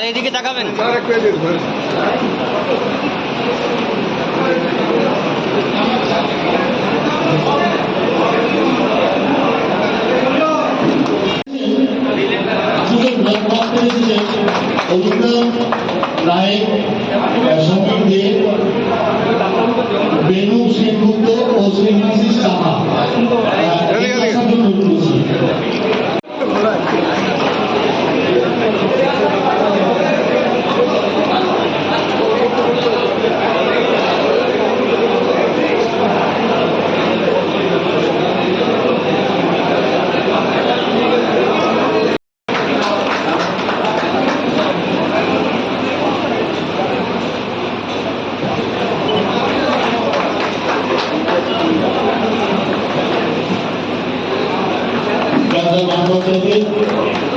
Sir এদিকে তাকাবেন। রায় সংগীত দে বেনু সেনগুপ্ত ও Srinibasi Saha Obrigado.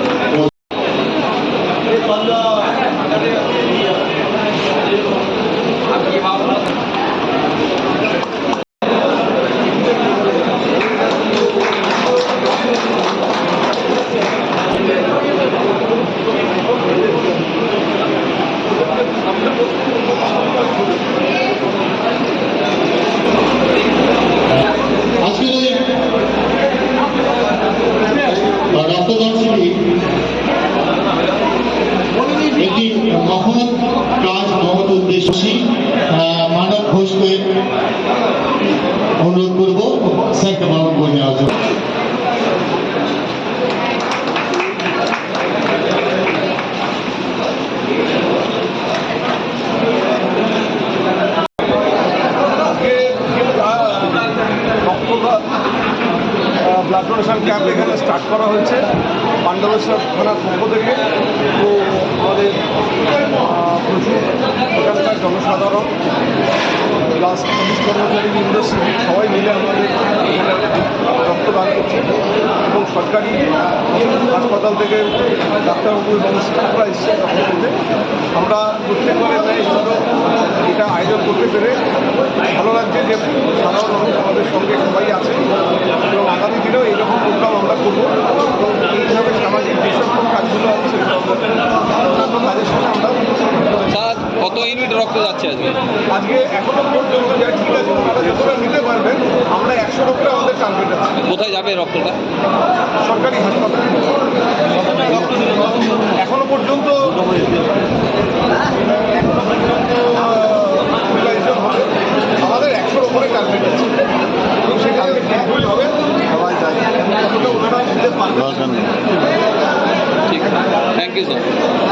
Blood donation camp এখানে স্টার্ট করা হয়েছে। পাণ্ডবেশ্বর থানার পক্ষ থেকে। তো আমাদের প্রচুর এখানকার জনসাধারণ প্লাস পুলিশ কর্মচারী ইউনিভার্সিটি সবাই মিলে আমাদের রক্তদান করছে। এবং সরকারি হাসপাতাল থেকে ডাক্তারবাবু এবং স্টাফরা এসছে। রক্ত আমরা প্রত্যেকবার এটা আয়োজন করতে পেরে ভালো লাগছে যে তাদের কত ইউনিট রক্ত যাচ্ছে আজকে? আজকে এখনও পর্যন্ত যা ঠিক আছে যতটা নিতে পারবেন আমরা একশো লোকের আমাদের টার্গেট আছে। কোথায় যাবে রক্তটা? সরকারি হাসপাতাল। এখনও পর্যন্ত